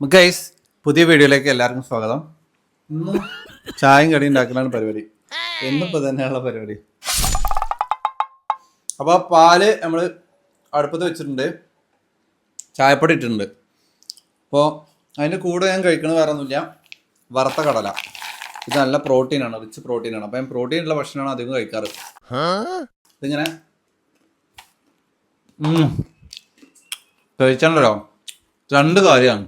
Guys പുതിയ വീഡിയോയിലേക്ക് എല്ലാവർക്കും സ്വാഗതം. ഇന്ന് ചായയും കടി ഉണ്ടാക്കലാണ് പരിപാടി. എന്നിപ്പോൾ തന്നെയുള്ള പരിപാടി. അപ്പോൾ പാൽ നമ്മൾ അടുപ്പത്ത് വെച്ചിട്ടുണ്ട്. ചായപ്പൊടി ഇട്ടിട്ടുണ്ട്. അപ്പോൾ അതിന്റെ കൂടെ ഞാൻ കഴിക്കണത് വേറെ ഒന്നുമില്ല. വറുത്ത കടല. ഇത് നല്ല പ്രോട്ടീനാണ് റിച്ച് പ്രോട്ടീനാണ് അപ്പോൾ ഞാൻ പ്രോട്ടീൻ ഉള്ള ഭക്ഷണമാണ് അധികം കഴിക്കാറ്. ഇതിങ്ങനെ. കഴിച്ചാണല്ലോ രണ്ട് കാര്യമാണ്.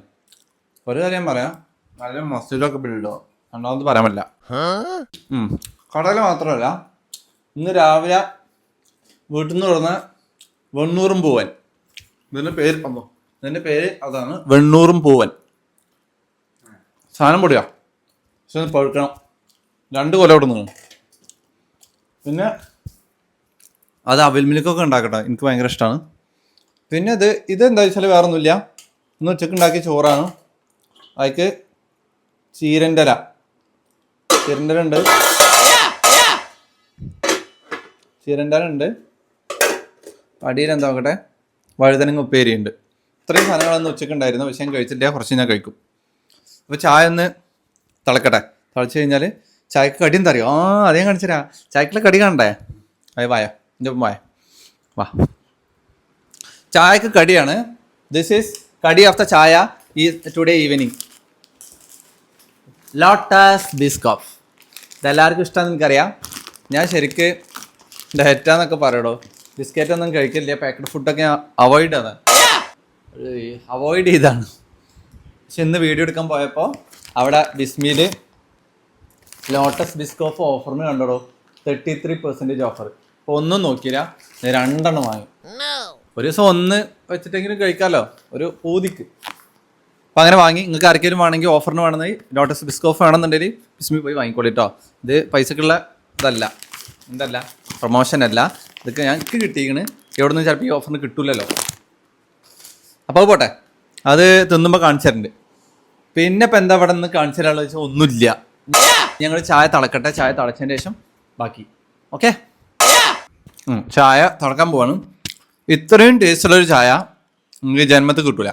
ഒരു കാര്യം പറയാം. നല്ല മസിലൊക്കെ ബിൽഡോ രണ്ടാമത് ഉം. കടല മാത്രമല്ല ഇന്ന് രാവിലെ വീട്ടിൽ നിന്ന് തുടർന്ന് വെണ്ണൂറും പൂവൻ. ഇതിന്റെ പേര് അമ്മോ ഇതിന്റെ പേര് അതാണ് വെണ്ണൂറും പൂവൻ. സാധനം പൊടിയാ? പക്ഷെ പഴുക്കണം. രണ്ട് കൊല ഇവിടെ നിന്ന്. പിന്നെ അത് അവിൽ മിൽക്കൊക്കെ ഉണ്ടാക്കട്ടെ. എനിക്ക് ഭയങ്കര ഇഷ്ടമാണ് പിന്നെ ഇത് ഇത് എന്താ വെച്ചാൽ വേറൊന്നുമില്ല. ഇന്ന് ഉച്ചയ്ക്ക് ഉണ്ടാക്കിയ ചോറാണ്. അതിക്ക് ചീരന്റെ ഇല ചീരന്റെ ഇല ഉണ്ട് ചീരന്റെ ഇല ഉണ്ട് അടിയിൽ എന്താ നോക്കട്ടെ വഴുതനങ്ങ ഉപ്പേരി ഉണ്ട് ഇത്രയും സാധനങ്ങളൊന്നും ഉച്ചയ്ക്ക് ഉണ്ടായിരുന്നു പക്ഷെ ഞാൻ കഴിച്ചില്ല. കുറച്ച് ഞാൻ കഴിക്കും. അപ്പോൾ ചായ ഒന്ന് തിളക്കട്ടെ. തിളച്ച് കഴിഞ്ഞാൽ ചായക്ക് കടി എന്താ അറിയോ? ആ അതേ കാണിച്ചരാ ചായക്കുള്ള കടി കാണണ്ടേ? അത് വായ. എന്റെ വായ. വാ. ചായക്ക് കടിയാണ്. This is kadi of the chaya ഈ ടുഡേ ഈവനിങ് ലോട്ടസ് ബിസ്കോഫ് ഇതെല്ലാവർക്കും ഇഷ്ടമാണെന്ന് എനിക്കറിയാം. ഞാൻ ശരിക്ക് ഡയറ്റാന്നൊക്കെ പറയടോ. ബിസ്ക്കറ്റ് ഒന്നും കഴിക്കില്ല. പാക്കറ്റ് ഫുഡൊക്കെ ഞാൻ അവോയ്ഡ് ആണ്. അവോയ്ഡ് ചെയ്താണ്. പക്ഷെ ഇന്ന് വീഡിയോ എടുക്കാൻ പോയപ്പോൾ അവിടെ ബിസ്മിയിൽ ലോട്ടസ് ബിസ്കോഫ് ഓഫറിന് കണ്ടോ തേർട്ടി ത്രീ പെർസെന്റേജ് ഓഫർ അപ്പോൾ ഒന്നും നോക്കിയില്ല. രണ്ടെണ്ണം വാങ്ങി. ഒരു ദിവസം ഒന്ന് വെച്ചിട്ടെങ്കിലും കഴിക്കാമല്ലോ ഒരു പൂതിക്ക്. അപ്പം അങ്ങനെ വാങ്ങി. നിങ്ങൾക്ക് ആർക്കെങ്കിലും വേണമെങ്കിൽ ഓഫറിന് വേണമെങ്കിൽ ലോട്ടസ് ബിസ്കോഫ് വേണമെന്നുണ്ടെങ്കിൽ ബിസ്മി പോയി വാങ്ങിക്കോളിട്ടോ. ഇത് പൈസക്കുള്ള ഇതല്ല. എന്തല്ല? പ്രൊമോഷൻ അല്ല. ഇതൊക്കെ ഞങ്ങൾക്ക് കിട്ടിയിരിക്കണ് എവിടെ നിന്ന് ചിലപ്പോൾ ഈ ഓഫറിന് കിട്ടൂലല്ലോ. അപ്പോൾ പോട്ടെ. അത് തിന്നുമ്പോൾ കാണിച്ചു തരുന്നുണ്ട് പിന്നെ ഇപ്പം എന്താ ഇവിടെ നിന്ന് കാണിച്ചു തരാനുള്ളത് വെച്ചാൽ ഒന്നുമില്ല. ഞങ്ങൾ ചായ തിളക്കട്ടെ. ചായ തിളച്ചതിന് ശേഷം ബാക്കി. ഓക്കെ? ചായ തിളക്കാൻ പോവാണ്. ഇത്രയും ടേസ്റ്റുള്ളൊരു ചായ നിങ്ങൾക്ക് ജന്മത്തിൽ കിട്ടൂല.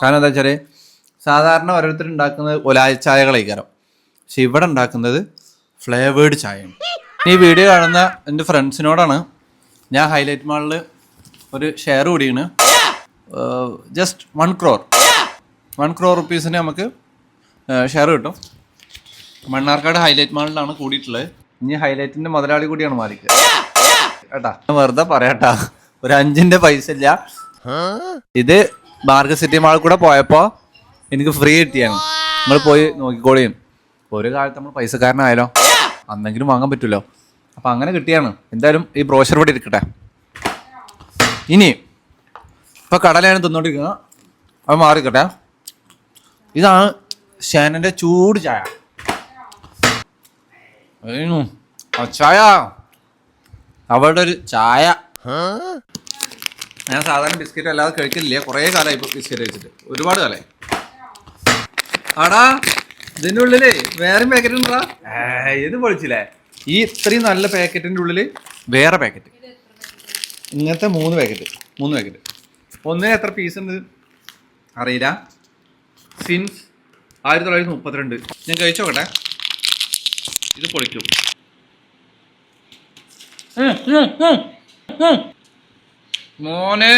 കാരണം എന്താ വെച്ചാൽ സാധാരണ ഓരോരുത്തർ ഉണ്ടാക്കുന്നത് ഒലായ ചായകളായിക്കാരം പക്ഷെ ഇവിടെ ഉണ്ടാക്കുന്നത് ഫ്ലേവേഡ് ചായയാണ്. ഈ വീഡിയോ കാണുന്ന എന്റെ ഫ്രണ്ട്സിനോടാണ് ഞാൻ ഹൈലൈറ്റ് മാളിൽ ഒരു ഷെയർ കൂടിയാണ്. Just one crore one crore റുപ്പീസിന് നമുക്ക് ഷെയർ കിട്ടും. മണ്ണാർക്കാട് ഹൈലൈറ്റ് മാളിലാണ് കൂടിയിട്ടുള്ളത്. ഇനി ഹൈലൈറ്റിന്റെ മുതലാളി കൂടിയാണ് മാറിക്ക് കേട്ടാ ഞാൻ വെറുതെ പറയാട്ടാ ഒരു അഞ്ചിന്റെ പൈസ ഇല്ല. ഇത് മാർഗ സിറ്റി മാളിൽ കൂടെ പോയപ്പോ എനിക്ക് ഫ്രീ കിട്ടിയാണ്. നിങ്ങൾ പോയി നോക്കിക്കോളിയും ഒരു കാലത്ത് നമ്മൾ പൈസക്കാരനായാലോ അന്നെങ്കിലും വാങ്ങാൻ പറ്റുമല്ലോ അപ്പൊ അങ്ങനെ കിട്ടിയാണ്. എന്തായാലും ഈ ബ്രോഷർ ഇവിടെ ഇരിക്കട്ടെ. ഇനി ഇപ്പൊ കടലയാണ് തിന്നോണ്ടിരിക്കുന്നത്. അത് മാറിക്കട്ടെ. ഇതാണ് ഷാനന്റെ ചൂട് ചായ. ചായ. അവളുടെ ഒരു ചായ. ഞാൻ സാധാരണ ബിസ്ക്കറ്റ് അല്ലാതെ കഴിക്കില്ല കുറേ കാലമായി ഇപ്പൊ ബിസ്ക്കറ്റ് കഴിച്ചിട്ട്. ഒരുപാട് കാലമായി ആടാ ഇതിന്റെ ഉള്ളിൽ വേറെ പാക്കറ്റ് ഉണ്ടാ ഇത് പൊളിച്ചില്ലേ? ഈ ഇത്രയും നല്ല പാക്കറ്റിന്റെ ഉള്ളിൽ വേറെ പാക്കറ്റ് ഇങ്ങനത്തെ മൂന്ന് പാക്കറ്റ് മൂന്ന് പാക്കറ്റ് ഒന്നിന് എത്ര പീസ് ഉണ്ട്? അറിയില്ല. സിൻസ് ആയിരത്തി തൊള്ളായിരത്തി മുപ്പത്തിരണ്ട് ഞാൻ കഴിച്ചോക്കട്ടെ ഇത് പൊളിക്കും. മോനെ.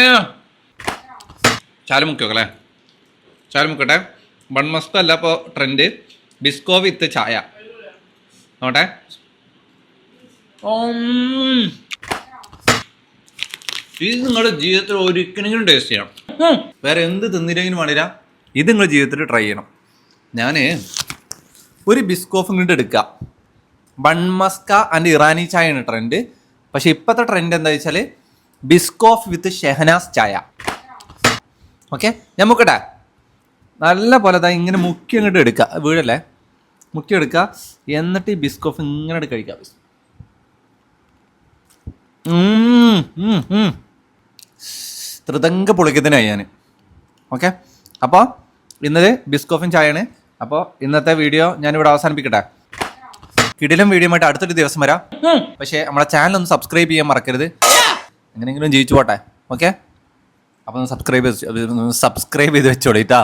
ചാൽ മുക്കി വെക്കല്ലേ? ചാൽ മുക്കട്ടെ. വൺ മസ്ക് അല്ല ഇപ്പോൾ ട്രെൻഡ് ബിസ്കോ വിത്ത് ചായ. നോട്ടെ. ഇത് നിങ്ങളുടെ ജീവിതത്തിൽ ഒരിക്കലെങ്കിലും ടേസ്റ്റ് ചെയ്യണം. വേറെ എന്ത് തിന്നില്ലെങ്കിലും വേണ്ടില്ല. ഇത് നിങ്ങളുടെ ജീവിതത്തിൽ ട്രൈ ചെയ്യണം. ഞാൻ ഒരു ബിസ്കോഫ് ഇങ്ങോട്ട് എടുക്കുക ബൺമസ്ക ആൻഡ് ഇറാനി ചായ ആണ് ട്രെൻഡ് പക്ഷെ ഇപ്പോഴത്തെ ട്രെൻഡ് എന്താ വെച്ചാൽ ബിസ്കോഫ് വിത്ത് ഷെഹനാസ് ചായ. ഓക്കെ? ഞാൻ മുക്കട്ടെ നല്ല പോലെ ദാ ഇങ്ങനെ മുക്കി അങ്ങോട്ട് എടുക്കുക വീടല്ലേ മുക്കി എടുക്കുക എന്നിട്ട് ഈ ബിസ്കോഫ് ഇങ്ങനെ കഴിക്കാം. കഴിക്കുക. ത്രിതങ്ക പൊളിക്കത്തിനായി ഞാൻ ഓക്കെ? അപ്പോൾ ഇന്നത് ബിസ്കോഫും ചായയാണ്. അപ്പോൾ ഇന്നത്തെ വീഡിയോ ഞാനിവിടെ അവസാനിപ്പിക്കട്ടെ. കിടിലും വീഡിയോ ആയിട്ട് അടുത്തൊരു ദിവസം വരാം. പക്ഷേ നമ്മുടെ ചാനൽ ഒന്ന് സബ്സ്ക്രൈബ് ചെയ്യാൻ മറക്കരുത്. എങ്ങനെയെങ്കിലും ജീവിച്ചു പോട്ടെ ഓക്കെ അപ്പോൾ സബ്സ്ക്രൈബ് സബ്സ്ക്രൈബ് ചെയ്ത് വെച്ചോളൂ കേട്ടാ